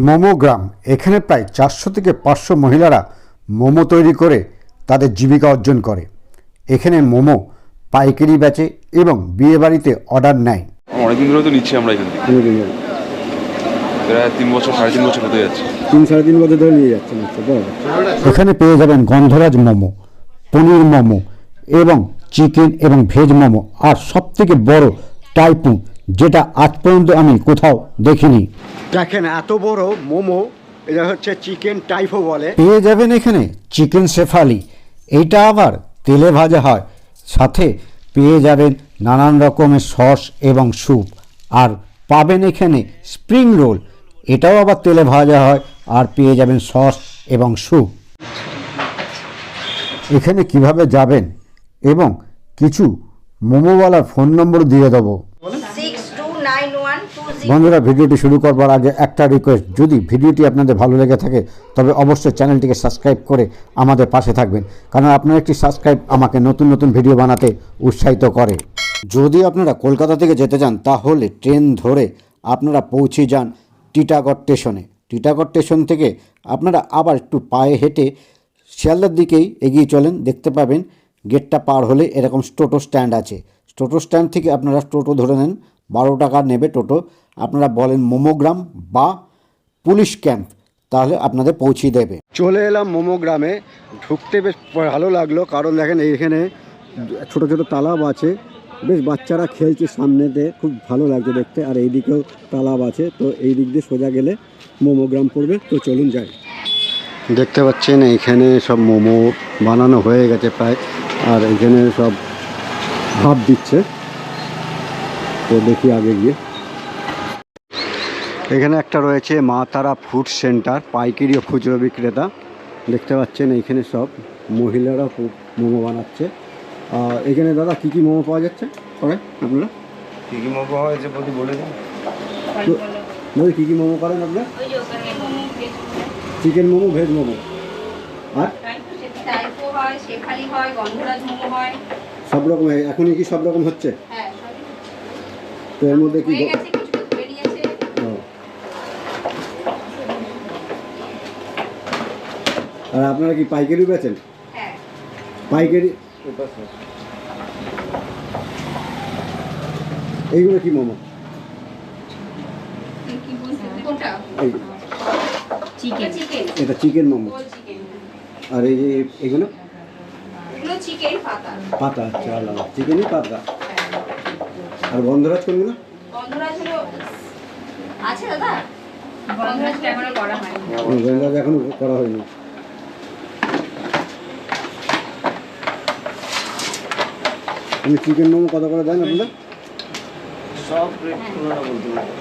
মোমো গ্রাম। এখানে প্রায় চারশো থেকে পাঁচশো মহিলারা মোমো তৈরি করে তাদের জীবিকা অর্জন করে। এখানে মোমো পাইকারি বেচে এবং বিয়েবাড়িতে অর্ডার নেয়। অনেকদিন ধরে তো নিচ্ছি আমরা এখান। থেকে প্রায় তিন বছর সাড়ে তিন বছর হতে যাচ্ছে। তিন সাড়ে তিন বছর ধরে নিয়ে যাচ্ছেন আচ্ছা এখানে পেয়ে যাবেন গন্ধরাজ মোমো পনির মোমো এবং চিকেন এবং ভেজ মোমো। আর সবথেকে বড় টাইপু যেটা আজ পর্যন্ত আমি কোথাও দেখিনি। দেখেন এত বড় মোমো এটা হচ্ছে চিকেন টাইফো বলে। পেয়ে যাবেন এখানে চিকেন শেফালি। এইটা আবার তেলে ভাজা হয়। সাথে পেয়ে যাবেন নানান রকমের সস এবং স্যুপ। আর পাবেন এখানে স্প্রিং রোল। এটাও আবার তেলে ভাজা হয় আর পেয়ে যাবেন সস এবং স্যুপ। এখানে কীভাবে যাবেন? এবং কিছু মোমোওয়ালার ফোন নম্বর দিয়ে দেবো six two nine one two zero বন্ধুরা, ভিডিওটি শুরু করবার আগে একটা রিকোয়েস্ট যদি ভিডিওটি আপনাদের ভালো লেগে থাকে, তবে অবশ্যই চ্যানেলটিকে সাবস্ক্রাইব করে আমাদের পাশে থাকবেন। কারণ আপনার একটি সাবস্ক্রাইব আমাকে নতুন নতুন ভিডিও বানাতে উৎসাহিত করে। যদি আপনারা কলকাতা থেকে যেতে চান, তাহলে ট্রেন ধরে আপনারা পৌঁছে যান টিটাগড় স্টেশনে। টিটাগড় স্টেশন থেকে আপনারা আবার একটু পায়ে হেঁটে শিয়ালদার দিকেই এগিয়ে চলেন। দেখতে পাবেন গেটটা পার হলে এরকম টোটো স্ট্যান্ড আছে। টোটো স্ট্যান্ড থেকে আপনারা টোটো ধরে নেন। বারো টাকা নেবে টোটো। আপনারা বলেন মোমোগ্রাম বা পুলিশ ক্যাম্প, তাহলে আপনাদের পৌঁছিয়ে দেবে। চলে এলাম মোমো গ্রামে ঢুকতে বেশ ভালো লাগল, কারণ দেখেন এইখানে ছোট ছোট তালাব আছে, বেশ বাচ্চারা খেলছে সামনেতে, খুব ভালো লাগছে দেখতে, আর এইদিকেও তালাব আছে, তো এই দিক দিয়ে সোজা গেলে মোমোগ্রাম পড়বে, তো চলুন যাই। দেখতে পাচ্ছেন এইখানে সব মোমো বানানো হয়ে গেছে প্রায়, আর এখানে সব ভাব দিচ্ছে। তো দেখি আগে গিয়ে। এখানে একটা রয়েছে মা তারা ফুড সেন্টার পাইকারি ও খুচরো বিক্রেতা। দেখতে পাচ্ছেন এইখানে সব মহিলারা খুব মোমো বানাচ্ছে। আর এখানে দাদা কী কী মোমো পাওয়া যাচ্ছে? করেন আপনারা? কী কী মোমো হয়েছে প্রতি বলে দিন। তো দাদা কী কী মোমো করেন আপনারা? Chicken momo veg momo. আর? টাইপো হয় শেফালি হয় গন্ধরাজ মোমো হয় সব রকম এখনই কি সব রকম হচ্ছে? হ্যাঁ তো এর মধ্যে কি আর আপনারা কি পাইকারি বেচেন? হ্যাঁ। পাইকারি? এইগুলো কি মোমো? চিকেন এটা চিকেন মোমো। আর এই যে এগুলো? পাতা। পাতা আচ্ছা আলাদা চিকেনই পাতা। আর গন্ধরাজ কোনগুলো? গন্ধরাজ হলো আছে দাদা? গন্ধরাজ এখনও করা হয়নি ও, গন্ধরাজ এখনও করা হয়নি আপনি চিকেন মোমো কত করে দেন আপনারা সব রেট বলতে পারি।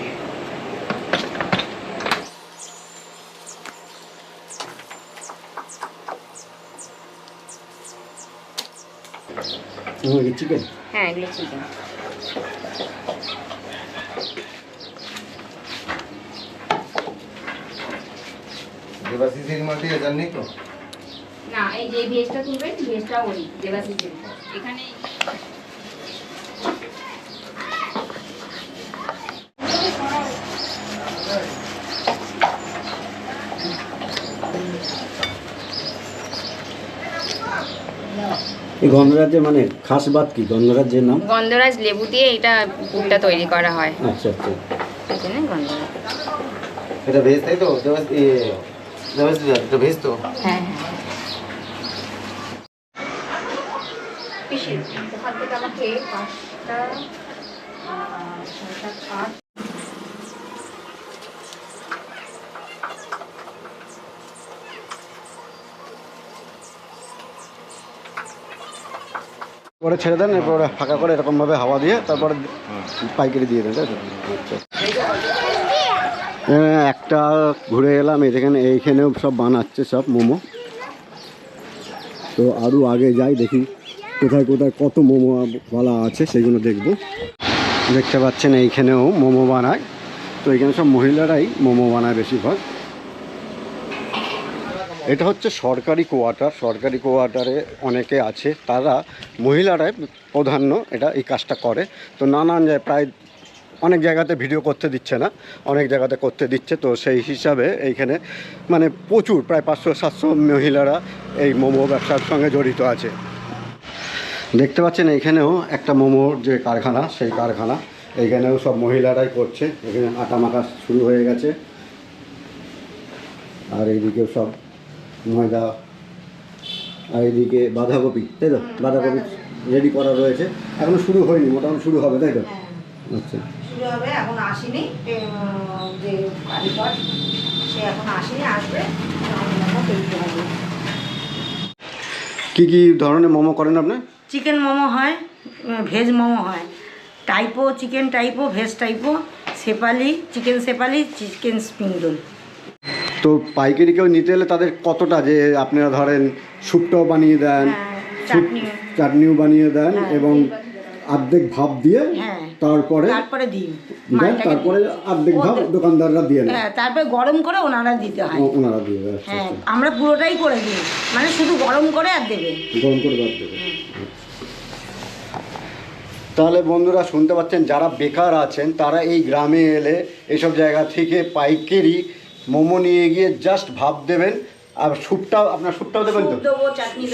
চিকেন হ্যাঁ এগুলো চিকেন দেবাশিসের মধ্যে এজার নেই তো? না এই যে ভেজটা তুলবেন ভেজটা ওই দেবাশিসের এখানে এই গন্ধরাজের মানে খাস বাদ কি? গন্ধরাজের নাম? গন্ধরাজ লেবু দিয়ে এটা পুরটা তৈরি করা হয়। আচ্ছা আচ্ছা। গন্ধরাজ। এটা ভেজ তাই তো? এ দেবাশিস এটা ভেজ তো? হ্যাঁ। হ্যাঁ থেকে আমাকে পাঁচটা পরে ছেড়ে দেন, এরপর ফাঁকা করে এরকমভাবে হাওয়া দিয়ে তারপরে পাইকারি দিয়ে দেন এখানে একটা ঘুরে এলাম এখানে এইখানেও সব বানাচ্ছে সব, মোমো। তো আরও আগে যাই, দেখি কোথায় কোথায় কত মোমো বলা আছে, সেগুলো দেখব। দেখতে পাচ্ছেন, এইখানেও মোমো বানায়। তো এখানে সব মহিলারাই মোমো বানায় বেশিরভাগ। এটা হচ্ছে সরকারি কোয়ার্টার। সরকারি কোয়ার্টারে অনেকে আছে, তারা মহিলারাই প্রাধান্য এটা এই কাজটা করে। তো নানান যায় প্রায় অনেক জায়গাতে ভিডিও করতে দিচ্ছে না, অনেক জায়গাতে করতে দিচ্ছে। তো সেই হিসাবে এইখানে মানে প্রচুর, প্রায় পাঁচশো, সাতশো মহিলারা এই মোমো ব্যবসার সঙ্গে জড়িত আছে। দেখতে পাচ্ছেন এইখানেও একটা মোমোর যে কারখানা, সেই কারখানা। এইখানেও সব মহিলারাই করছে। এখানে আটা মাখা শুরু হয়ে গেছে। আর এইদিকেও সব ময়দা আর এদিকে বাঁধাকপি তাই তো? বাঁধাকপি রেডি করা রয়েছে। এখনও শুরু হয়নি মোটামুটি শুরু হবে তাই তো? আচ্ছা। শুরু হবে এখন আসেনি। যে কারিগর সে এখন আসেনি আসবে। কী কী ধরনের মোমো করেন আপনি? চিকেন মোমো হয় ভেজ মোমো হয়। টাইপো চিকেন টাইপো ভেজ টাইপো সেপালি চিকেন সেপালি চিকেন স্প্রিং রোল তো পাইকারি কেউ নিতে এলে তাদের কতটা যে আপনারা ধরেন স্যুপটাও বানিয়ে দেন হ্যাঁ, স্যুপ চাটনিও। বানিয়ে দেন হ্যাঁ, এবং অর্ধেক ভাব দিয়ে হ্যাঁ। তারপরে তারপরে দিই দেন তারপরে অর্ধেক ভাব দোকানদাররা দিয়ে হ্যাঁ তারপরে গরম করে ওনারা দিতে হয় ওনারা দিয়ে দেয় আচ্ছা, হ্যাঁ আচ্ছা। আমরা পুরোটাই করে দিই মানে শুধু গরম করে আর দেবে গরম করে বাদ দেবে তাহলে বন্ধুরা শুনতে পাচ্ছেন যারা বেকার আছেন তারা এই গ্রামে এলে এসব জায়গা থেকে পাইকারি মোমো নিয়ে গিয়ে জাস্ট ভাব দেবেন। আর স্যুপটাও আপনার স্যুপটাও দেবেন তো?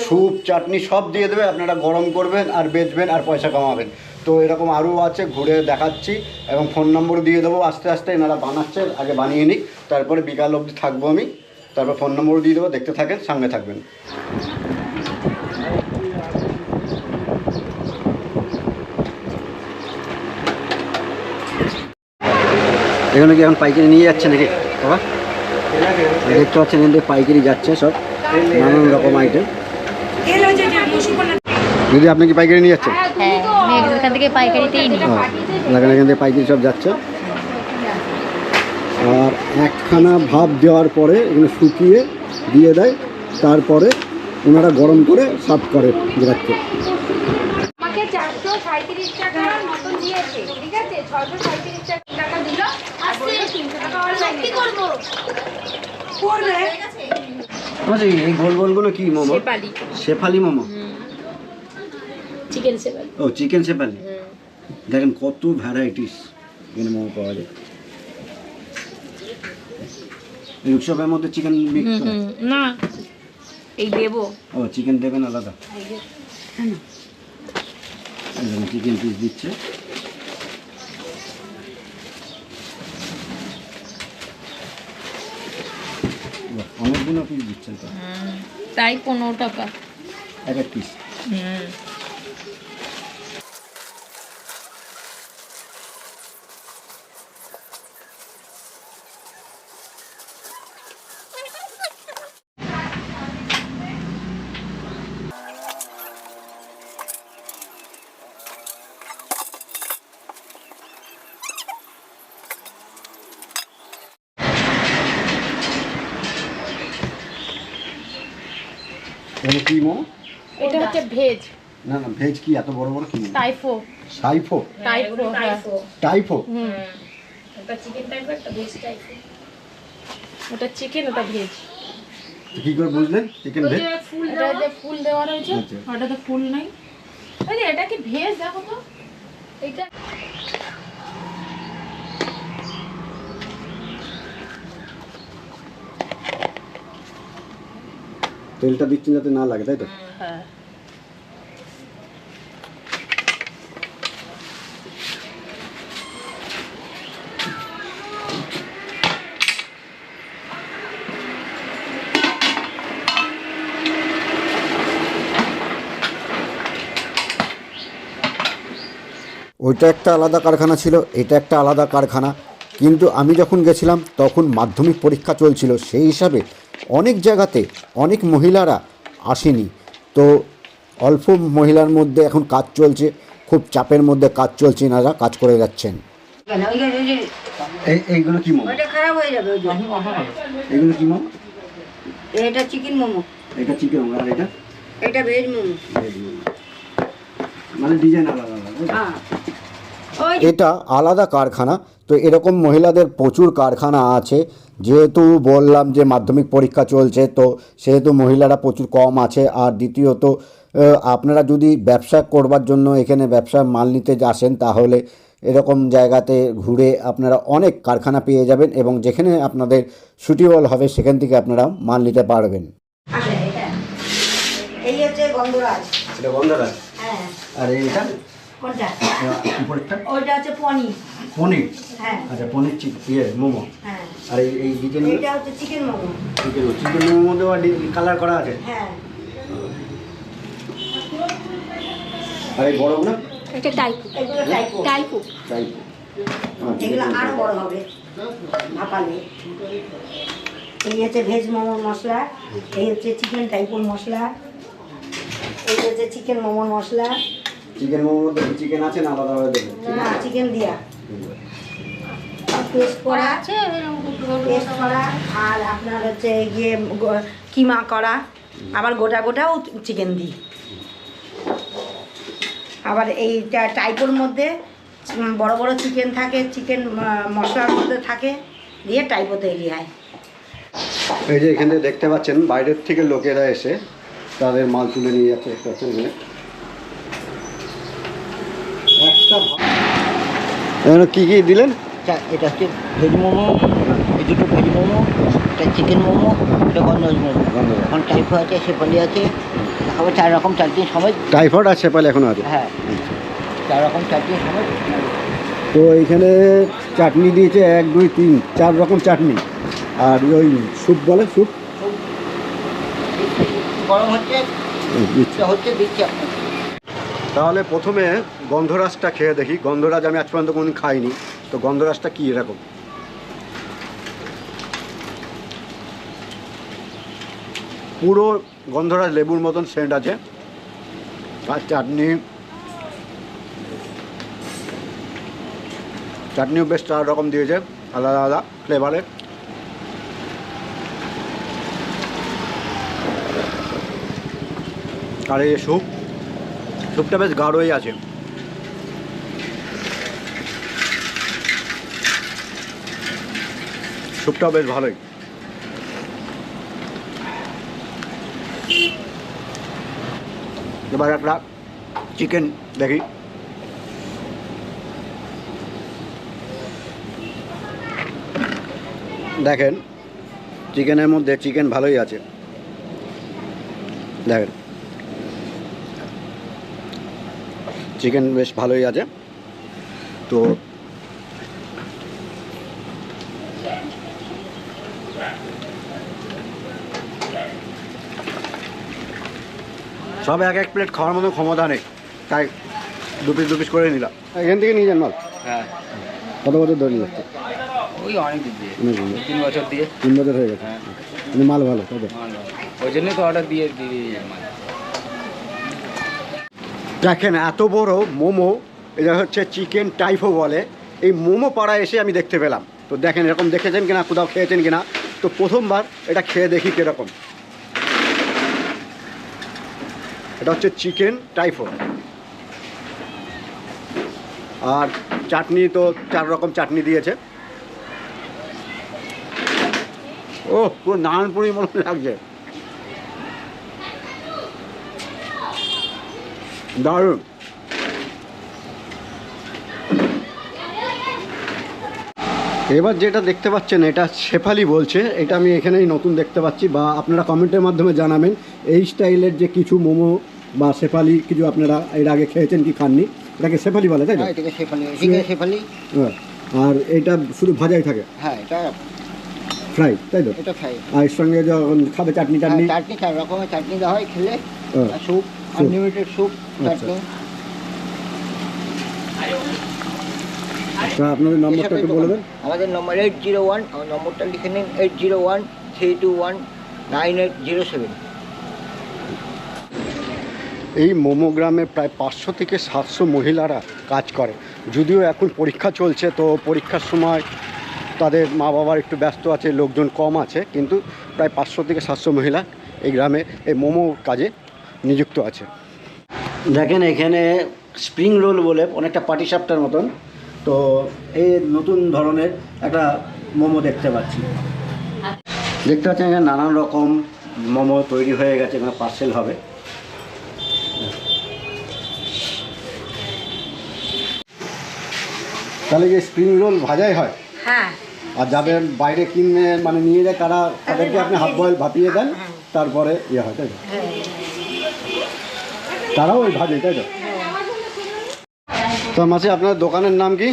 স্যুপ চাটনি সব দিয়ে দেবে আপনারা গরম করবেন আর বেচবেন আর পয়সা কামাবেন। তো এরকম আরও আছে ঘুরে দেখাচ্ছি এবং ফোন নম্বর দিয়ে দেবো। আস্তে আস্তে এনারা বানাচ্ছে আগে বানিয়ে নিক। তারপরে বিকাল অবধি থাকব আমি। তারপর ফোন নম্বর দিয়ে দেবো দেখতে থাকেন সঙ্গে থাকবেন। এখানে কি এখন পাইকারি নিয়ে যাচ্ছে নাকি? বাবা? দেখতে পাচ্ছেন এখান পাইকারি যাচ্ছে সব নানান রকম আইটেম দিদি আপনি কি পাইকারি নিয়ে যাচ্ছেন? হ্যাঁ এখান থেকে পাইকারিতেই নিই হ্যাঁ এখান থেকে পাইকারি সব যাচ্ছে। আর একখানা ভাব দেওয়ার পরে এগুলো শুকিয়ে দিয়ে দেয় তারপরে ওনারা গরম করে সাফ করে যাচ্ছে চারশো সাঁত্রিশ টাকার মতন দিয়েছে ঠিক আছে? ছশো সাঁত্রিশ টাকা দিল আর বলল তিনশো টাকা অনলাইন করব? আচ্ছা এই গোল গোলগুলো কি মোমো? শেফালি। মোমো? চিকেন সেভেন ও চিকেন শেফালি? দেখেন কত ভ্যারাইটিস এখানে মোমো পাওয়া যায়। এই উৎসবের মধ্যে চিকেন মিক্স না এই দেবো। ও চিকেন দেবেন আলাদা। চিকেন পিস দিচ্ছে? অনেকগুলো পিস দিচ্ছেন তাই পনেরো টাকা। এক এক পিস এগুলো কি মোমো এটা হচ্ছে ভেজ। না না ভেজ কি? এত বড় বড় কি টাইফো। সাইফো টাইফো হ্যাঁ। টাইফো। হুম। ওটা চিকেন টাইপো একটা ভেজ টাইপো ওটা চিকেন ওটা ভেজ। কি করে বুঝলেন চিকেন ভেজ? ফুল যে ফুল দেওয়া রয়েছে আচ্ছা। ওটাতে ফুল নাই। আরে এটা কি ভেজ দেখো তো। এটা তেলটা দিচ্ছেন যাতে না লাগে তাই তো? হ্যাঁ। ওইটা একটা আলাদা কারখানা ছিল এটা একটা আলাদা কারখানা। কিন্তু আমি যখন গেছিলাম তখন মাধ্যমিক পরীক্ষা চলছিল। সেই হিসাবে অনেক জায়গাতে অনেক মহিলারা আসেনি। তো অল্প মহিলার মধ্যে এখন কাজ চলছে খুব চাপের মধ্যে কাজ চলছে এনারা কাজ করে যাচ্ছেন। কেন? ওই যে- ওই যে এই এইগুলো কি মোমো? ওইটা খারাপ হয়ে যাবে এগুলো কি মোমো? এটা চিকেন মোমো। এটা চিকেন আর এটা? এটা ভেজ মোমো। মানে ডিজাইন আলাদা আলাদা তাই তো? হ্যাঁ। এটা আলাদা কারখানা তো এরকম মহিলাদের প্রচুর কারখানা আছে। যেহেতু বললাম যে মাধ্যমিক পরীক্ষা চলছে তো সেহেতু মহিলারা প্রচুর কম আছে। আর দ্বিতীয়ত আপনারা যদি ব্যবসা করবার জন্য এখানে ব্যবসা মাল নিতে আসেন তাহলে এরকম জায়গাতে ঘুরে আপনারা অনেক কারখানা পেয়ে যাবেন এবং যেখানে আপনাদের সুটেবল হবে সেখান থেকে আপনারা মাল নিতে পারবেন। এই হচ্ছে গন্ধরাজ। এটা হ্যাঁ। আর এটা কোনটা? উপরেরটা ওইটা হচ্ছে পনির। পনির? হ্যাঁ। আচ্ছা পনির চিক ইয়ে মোমো? হ্যাঁ। আর এই এই ডিজাইন এইটা হচ্ছে চিকেন মোমো। চিকেন চিকেন মোমোর মধ্যে কালার করা আছে? হ্যাঁ। আর এই বড়গুলো এটা টাইপো এগুলো টাইপো টাইপো এগুলো আরও বড় হবে। ভাপালে এই হচ্ছে ভেজ মোমোর মশলা। এই হচ্ছে চিকেন টাইপোর মশলা। এই হচ্ছে চিকেন মোমোর মশলা। চিকেন মোমোর মধ্যে চিকেন আছে না আলাদাভাবে দেবেন না চিকেন দিয়া। পেস্ট করা আছে পেস্ট করা আর আপনার হচ্ছে গিয়ে কিমা করা। আবার গোটা গোটাও চিকেন দিই। আবার এই টা- টাইপোর মধ্যে বড় বড় চিকেন থাকে চিকেন মশলার মধ্যে থাকে দিয়ে টাইপো তৈরি হয়। এই যে এখানে দেখতে পাচ্ছেন বাইরের থেকে লোকেরা এসে তাদের মাল তুলে নিয়ে যাচ্ছে দেখতে পাচ্ছেন এখানে কি কি দিলেন? এটা হচ্ছে ভেজ মোমো এই দুটো ভেজ মোমো এটা চিকেন মোমো এটা গন্ধরাজ মোমো। এখন টাইফো আছে সেপালি আছে দেখাবো চার রকম চাটনি সমেত টাইফয়েড আছে পালে এখনও আছে? হ্যাঁ। চার রকম চাটনি সমেত তো এইখানে চাটনি দিয়েছে এক দুই তিন চার রকম চাটনি। আর ওই স্যুপ বলে স্যুপ? গরম হচ্ছে হচ্ছে দিচ্ছি তাহলে প্রথমে গন্ধরাজটা খেয়ে দেখি। গন্ধরাজ আমি আজ পর্যন্ত কোনোদিন খাইনি। তো গন্ধরাজটা কি এরকম? পুরো গন্ধরাজ লেবুর মতন সেন্ট আছে। আর চাটনি, চাটনিও বেশ চার রকম দিয়েছে, আলাদা আলাদা ফ্লেভারে আর এই স্যুপ। স্যুপটা বেশ গাঢ়ই আছে। স্যুপটাও বেশ ভালোই। এবার একটা চিকেন দেখি। দেখেন চিকেনের মধ্যে চিকেন ভালোই আছে। দেখেন। চিকেন বেশ ভালোই আছে। তো সব এক এক প্লেট খাওয়ার মতো ক্ষমতা নেই। তাই দু পিস দু পিস করে নিলাম। এখান থেকে নিয়ে যান মাল? হ্যাঁ। কত বছর ধরে নিয়ে যাচ্ছে ওই অনেক দিন। দিয়ে তিন বছর দিয়ে। তিন বছর হয়ে গেছে। কিন্তু মাল ভালো তাই তো? ওই জন্যই তো অর্ডার দিয়ে দিয়ে দিয়ে মাল। দেখেন, এত বড় মোমো, এটা হচ্ছে চিকেন টাইফো বলে। এই মোমো পাড়ায় এসে আমি দেখতে পেলাম। তো দেখেন, এরকম দেখেছেন কিনা, কোথাও খেয়েছেন কিনা? তো প্রথমবার এটা খেয়ে দেখি কীরকম। এটা হচ্ছে চিকেন টাইফো। আর চাটনি তো চার রকম চাটনি দিয়েছে। ও পুরো নানপুরি মনে লাগছে। দারুণ। এবার যেটা দেখতে পাচ্ছেন এটা শেফালি বলছে এটা আমি এখানেই নতুন দেখতে পাচ্ছি বা আপনারা কমেন্টের মাধ্যমে জানাবেন এই স্টাইলের যে কিছু মোমো বা শেফালি কিছু আপনারা এর আগে খেয়েছেন কি খাননি? এটাকে শেফালি বলে তাই তো? হ্যাঁ শেফালি শেফালি। হ্যাঁ। আর এটা শুধু ভাজাই থাকে? হ্যাঁ এটা ফ্রাই তাই তো? এটা খাই আর এর সঙ্গে যখন খাবে চাটনি হ্যাঁ, টাটনি চাটনি চার রকমের চাটনি দেওয়া হয় খেলে। স্যুপ। আনলিমিটেড স্যুপ চাটনি তা আপনাদের নম্বরটা একটু বলে দেন। আমাদের নম্বর এইট জিরো ওয়ান আমার নম্বরটা লিখে নিন eight zero one three two one nine eight zero seven এই মোমো গ্রামে প্রায় পাঁচশো থেকে সাতশো মহিলারা কাজ করে। যদিও এখন পরীক্ষা চলছে তো পরীক্ষার সময় তাদের মা বাবার একটু ব্যস্ত আছে লোকজন কম আছে কিন্তু প্রায় পাঁচশো থেকে সাতশো মহিলা এই গ্রামে এই মোমো কাজে নিযুক্ত আছে। দেখেন এখানে স্প্রিং রোল বলে অনেকটা পাটিসাপটার মতন। তো এই নতুন ধরনের একটা মোমো দেখতে পাচ্ছি। দেখতে পাচ্ছেন এখানে নানান রকম মোমো তৈরি হয়ে গেছে এখানে পার্সেল হবে। তাহলে যে স্প্রিং রোল ভাজাই হয়? হ্যাঁ। আর যাদের বাইরে কিনে মানে নিয়ে যায় তারা তাদেরকে আপনি হাফ বয়েল ভাপিয়ে দেন তারপরে ইয়ে হয় তাই তো? হ্যাঁ। তারাও ওই ভাজে তাই তো? তো মাসি আপনার দোকানের নাম কি?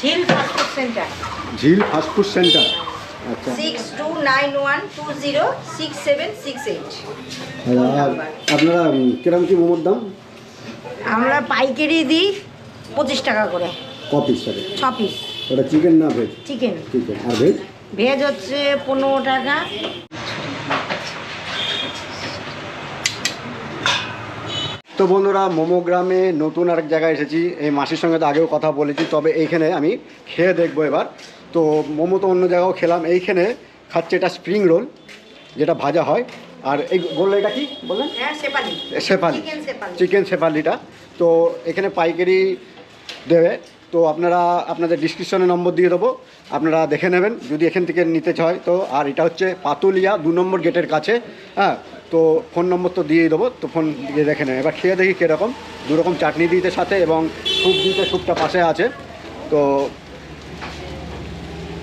Jheel fast food centre. Jheel fast food centre. আচ্ছা। Six two nine one two zero six seven six eight আপনারা কিরম কি মোমোর দাম? আমরা পাইকারি দিই পঁচিশ টাকা করে। ক পিস থাকে ছ পিস ওটা চিকেন না ভেজ চিকেন চিকেন আর ভেজ ভেজ হচ্ছে পনেরো টাকা। তো বন্ধুরা মোমো গ্রামে নতুন আরেক জায়গায় এসেছি। এই মাসির সঙ্গে তো আগেও কথা বলেছি তবে এইখানে আমি খেয়ে দেখব এবার। তো মোমো তো অন্য জায়গাও খেলাম। এইখানে খাচ্ছে এটা স্প্রিং রোল যেটা ভাজা হয়। আর এই বলল এটা কি বললেন? সেপালি শেফালি চিকেন শেফালিটা তো এখানে পাইকারি দেবে। তো আপনারা, আপনাদের ডিসক্রিপশনে নম্বর দিয়ে দেবো। আপনারা দেখে নেবেন, যদি এখান থেকে নিতে চায় তো। আর এটা হচ্ছে পাতুলিয়া, দু নম্বর গেটের কাছে হ্যাঁ? তো ফোন নম্বর তো দিয়েই দেবো, তো ফোন দিয়ে দেখে নেবেন। এবার খেয়ে দেখি কীরকম। দুরকম চাটনি দিতে সাথে এবং স্যুপ দিতে স্যুপটা পাশে আছে। তো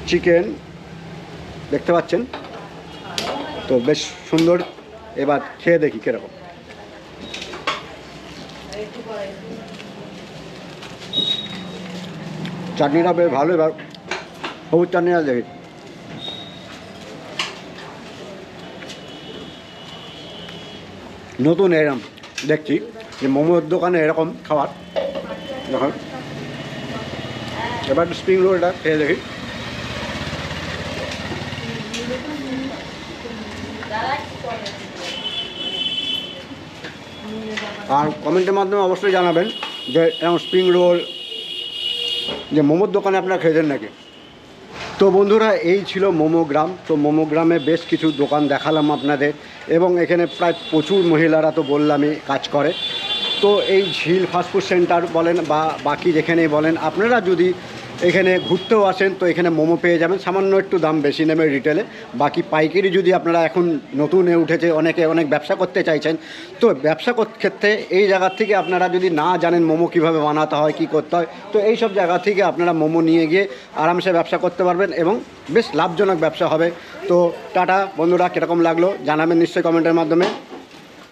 চিকেন, দেখতে পাচ্ছেন? তো বেশ সুন্দর। এবার খেয়ে দেখি কীরকম। চাটনিটা বেশ ভালো, এবার সবুজ চাটনিটা দেখি। নতুন এরকম দেখছি যে মোমোর দোকানে এরকম খাবার। দেখুন। এবার স্প্রিং রোলটা খেয়ে দেখি। আর কমেন্টের মাধ্যমে অবশ্যই জানাবেন যে এরকম স্প্রিং রোল যে মোমোর দোকানে আপনারা খেয়েছেন নাকি? তো বন্ধুরা, এই ছিল মোমো গ্রাম। তো মোমো গ্রামে বেশ কিছু দোকান দেখালাম আপনাদের এবং এখানে প্রায় প্রচুর মহিলারা তো বললামই কাজ করে। তো এই ঝিল ফাস্টফুড সেন্টার বলেন বা বাকি যেখানেই বলেন, আপনারা যদি এখানে ঘুরতেও আসেন, তো এখানে মোমো পেয়ে যাবেন। সামান্য একটু দাম বেশি নেবে রিটেলে বাকি পাইকারি যদি আপনারা এখন নতুন উঠেছে, অনেকে অনেক ব্যবসা করতে চাইছেন, তো ব্যবসা ক্ষেত্রে এই জায়গার থেকে আপনারা যদি না জানেন মোমো কীভাবে বানাতে হয়, কী করতে হয়, তো এই সব জায়গা থেকে আপনারা মোমো নিয়ে গিয়ে আরামসে ব্যবসা করতে পারবেন এবং বেশ লাভজনক ব্যবসা হবে। তো টাটা, বন্ধুরা, কীরকম লাগল জানাবেন নিশ্চয়ই কমেন্টের মাধ্যমে।